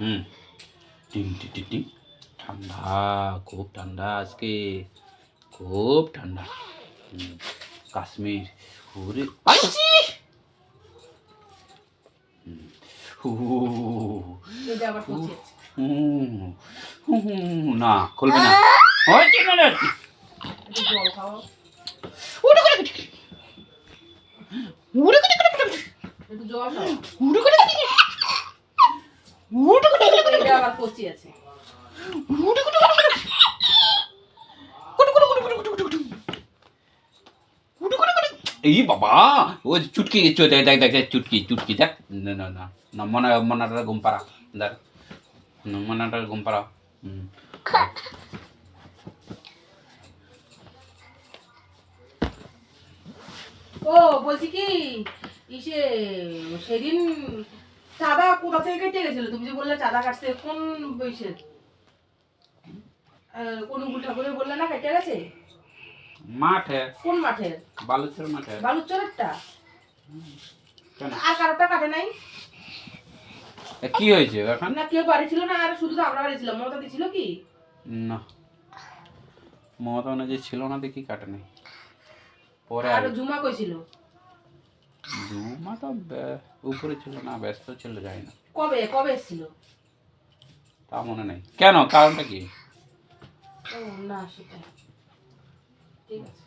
হুম। টিং টিং টিং টিং। ঠান্ডা খুব ঠান্ডা আজকে। খুব ঠান্ডা। কাশ্মীর। ওরে না খুলবে না। উড়ে করে উড়ে করে করে করে। উড়ে করে করে করে। এটা আবার পচিয়েছে উড়ে করে করে করে। কুটু কুটু কুটু কুটু কুটু কুটু কুটু। কুটু কুটু কুটু। এই বাবা ও চুটকি দেখ দেখ দেখ চুটকি চুটকি দেখ। না না না না মনে মনাটা ঘুম পাড়া দেখ। মনাটা ঘুম পাড়া হুম। ও বলছি কি ইসে সেদিন চাঁদা কোথা থেকে কেটে গেছিল তুমি যে বললে চাঁদা কাটছে কোন কোন বললে না কেটে গেছে? মাঠে। কোন মাঠের বালুচের মাঠে। বালুচরেরটা? আর কারোটা কাটে নাই? কি হয়েছে এখন? না কেউ বাড়ি ছিল না আর শুধু তো আমরা বাড়ি ছিলাম। মমতা ছিল কি? না। মমতা অনুযায়ী ছিল না দেখি কাটে নাই। পরে আর জুমা কইছিল জুমা তো উপরে ছিল না ব্যস্ত ছিল যাই না। কবে কবে এসেছিল? তা মনে নেই। কেন? কারণটা কি? না সেটা ঠিক আছে।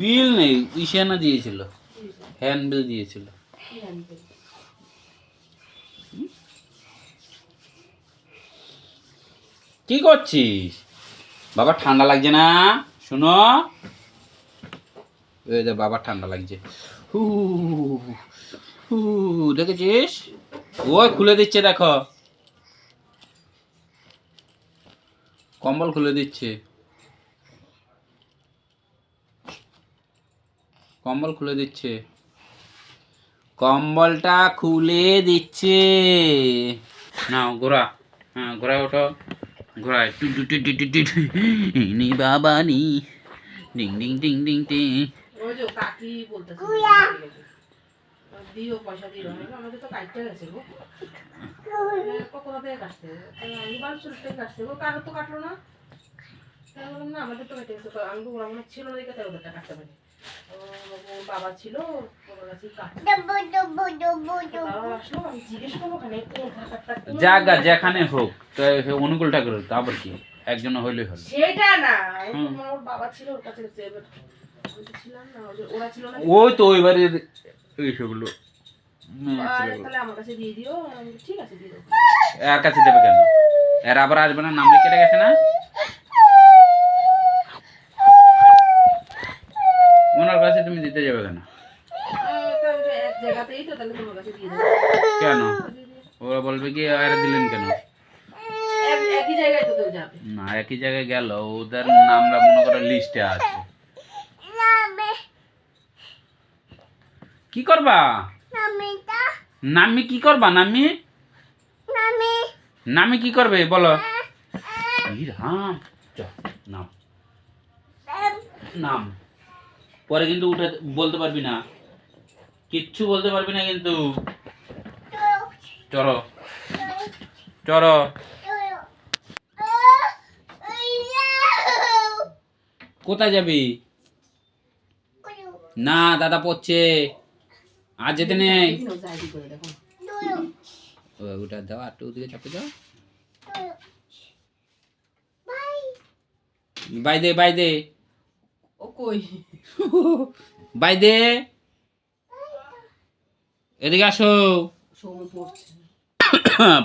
বিল নেই ইশানা দিয়েছিল। হ্যান্ড বিল দিয়েছিল। কি আনবে কি করছিস? বাবা, ঠান্ডা লাগছে না? শুনো। যে বাবা, ঠান্ডা লাগছে। হু হু দেখেছিস? ওই খুলে দিচ্ছে, দেখো। কম্বল খুলে দিচ্ছে। কম্বল খুলে দিচ্ছে। কম্বলটা খুলে দিচ্ছে। না ঘোরা। হ্যাঁ ঘোরা, ওঠো। ঘোরায় টু টু টু টু টু টু। নি বাবা নি। ডিং ডিং ডিং ডিং ডিং ওই কাকি বলতেছে দিও পয়সা দিও। আমাদের তো কাটতে গেছে গো। এ, থেকে কাটতে আমি বালুচুর থেকে কাটতে গো। কারও তো কাটলো না। না আমাদের তো কেটে গেছে। তো আমি তো ওরা মনে হয় ছিল না দেখে তাই ওদেরটা কাটতে পারি। বাবা ছিল ওর কাছে জাগা যেখানে হোক তো অনুকূল ঠাকুর তারপর কি? একজন হইলে হলো। সেটা না। বাবা ছিল ওর কাছে ওই তো ওই বাড়ির এইসবগুলো। দিও ঠিক আছে দিয়ে দেবো এর কাছে দেবে কেন? এর আবার আসবে না? নাম লিখে গেছে না ওনার কাছে তুমি দিতে যাবে কেন আহ, তো ওই যে এক জায়গাতেই তো তাহলে তোমার কাছে দিয়ে দেবো কেন ওরা বলবে কি আর দিলেন কেন? একই জায়গায় তো যাবে। না একই জায়গায় গেল ওদের নামরা মনে করো লিস্টে আছে। কি করবা? নামি কি করবা নামি নামি কি করবে বলো। রাম নাম। নাম। পরে কিন্তু উঠে বলতে পারবি না। কিচ্ছু বলতে পারবি না কিন্তু। চলো। চলো। কোথায় যাবি? না দাদা পড়ছে। আর যেতে নেই। ওটা দাও আর ওদিকে চাপে দাও। বাই দে বাই দে। ও কই? বাই দে। এদিকে আসো। সৌম পড়ছে।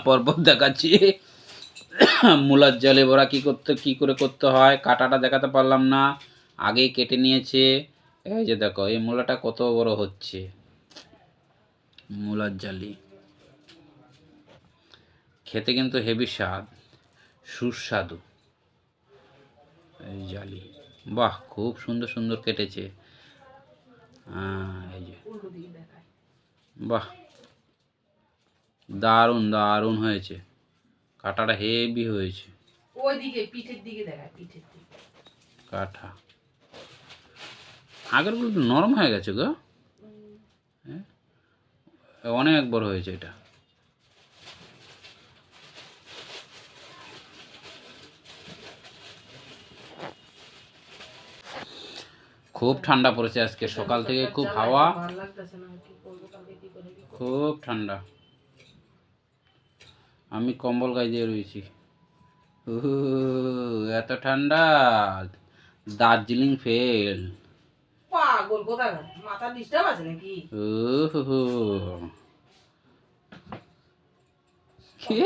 পর্বত দেখাচ্ছি। মূলার জলে ভরা কি করতে, কি করে করতে হয়, কাটাটা দেখাতে পারলাম না। আগেই কেটে নিয়েছে। এই যে দেখো, এই মূলাটা কত বড় হচ্ছে। মূলার জালি। খেতে কিন্তু হেভি স্বাদ, সুস্বাদু। এই জালি। বাহ, খুব সুন্দর সুন্দর কেটেছে। এই যে। বাহ। দারুণ দারুণ হয়েছে। কাটাটা হেভি হয়েছে। ওই দিকে পিঠের দিকে দেখায় পিঠের দিকে। কাঠা আগেরগুলো নরম হয়ে গেছে গো। উম, অনেক বড় হয়েছে এটা। খুব ঠান্ডা পড়েছে আজকে সকাল থেকে খুব হাওয়া? খুব ঠান্ডা। আমি কম্বল গায়ে দিয়ে রয়েছি। এত ঠান্ডা। দার্জিলিং ফেল। পাগল কোথায় মাথা ডিস্টার্ব আছে নাকি। কি?